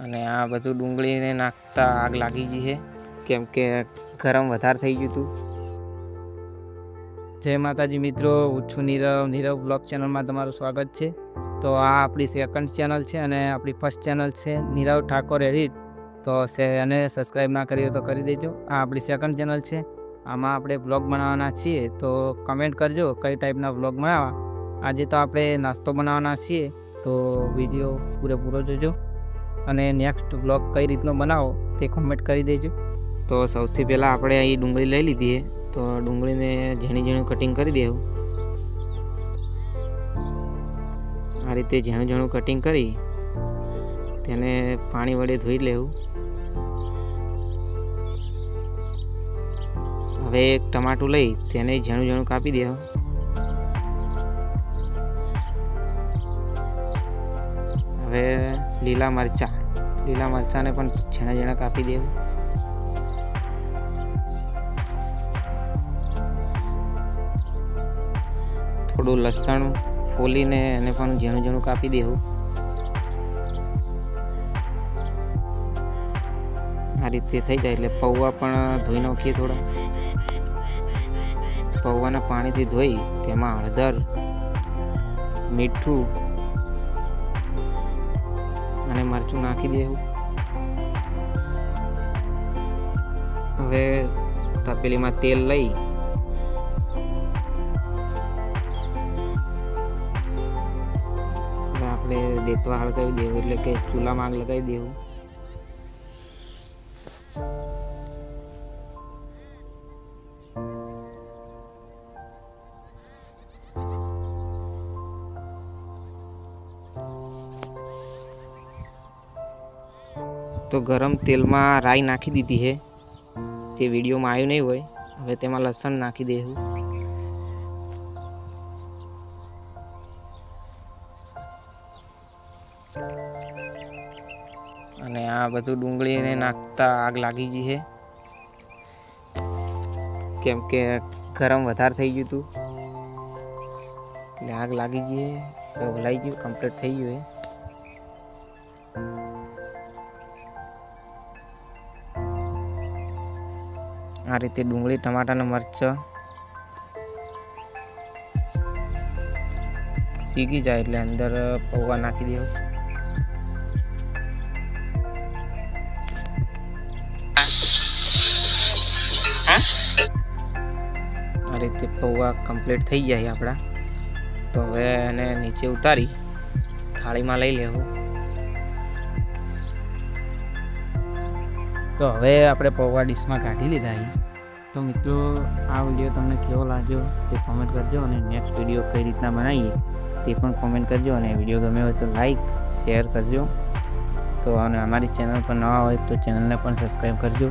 અને આ બધું ડુંગળીને નાખતા આગ લાગી ગઈ છે. કેમ કે ગરમ વધારે થઈ ગયું હતું. જય માતાજી મિત્રો, હું નીરવ. નીરવ બ્લોગ ચેનલમાં તમારું સ્વાગત છે. તો આ આપણી સેકન્ડ ચેનલ છે અને આપણી ફર્સ્ટ ચેનલ છે નીરવ ઠાકોર એડિટ તો અને સબસ્ક્રાઈબ ના કરી તો કરી દેજો. આ આપણી સેકન્ડ ચેનલ છે. આમાં આપણે બ્લોગ બનાવવાના છીએ. તો કમેન્ટ કરજો કઈ ટાઈપના બ્લોગ બનાવવા. આજે તો આપણે નાસ્તો બનાવવાના છીએ. તો વીડિયો પૂરેપૂરો જોજો. અને નેક્સ્ટ બ્લોગ કઈ રીતનો બનાવો તે કોમેન્ટ કરી દેજો. તો સૌથી પહેલાં આપણે અહીં ડુંગળી લઈ લીધી તો ડુંગળીને ઝીણી ઝીણું કટિંગ કરી દેવું. આ રીતે ઝીણું ઝીણું કટિંગ કરી તેને પાણી વડે ધોઈ લેવું. હવે એક ટમાટું લઈ તેને ઝીણું ઝીણું કાપી દેવું. હવે લીલા મરચાં. લીલા મરચાંને પણ ઝીણા ઝીણા કાપી દેવું. થોડું લસણ ફોલીને એને પણ ઝીણું ઝીણું કાપી દેવું. આ રીતે થઈ જાય એટલે પૌવા પણ ધોઈ નાખીએ થોડા. પૌવાના પાણીથી ધોઈ તેમાં હળદર, મીઠું મરચું નાખી દેવું હવે તપેલીમાં તેલ લઈ. આપણે દેતવા હળગાવી દેવું, એટલે કે ચૂલામાં આગ લગાવી દેવું. તો ગરમ તેલમાં રાઈ નાખી દીધી છે. તે વિડીયોમાં આવ્યું નહીં હોય, હવે તેમાં લસણ નાખી દેવું. અને આ બધું ડુંગળીને નાખતા આગ લાગી ગઈ છે. કેમ કે ગરમ વધારે થઈ ગયું હતું. એટલે આગ લાગી ગઈ હવે ઓલાઈ ગયું કમ્પ્લીટ થઈ ગયું આ રીતે ડુંગળી ટમાટા અને મરચાં સીગી જાય એટલે અંદર પૌવા નાખી દેવું. આ રીતે પૌવા કમ્પ્લીટ થઈ જાય આપણા. તો હવે એને નીચે ઉતારી થાળીમાં લઈ લેવું. તો હવે આપણે પૌવા ડીશમાં કાઢી લીધા તો મિત્રો, આ વીડિયો તમને કેવો લાગ્યો તે કોમેન્ટ કરજો અને નેક્સ્ટ વીડિયો કઈ રીતના બનાવીએ તે પણ કોમેન્ટ કરજો અને વીડિયો ગમે હોય તો લાઈક શેર કરજો. તો અને અમારી ચેનલ પર નવા હોય તો ચેનલને પણ સબસ્ક્રાઈબ કરજો.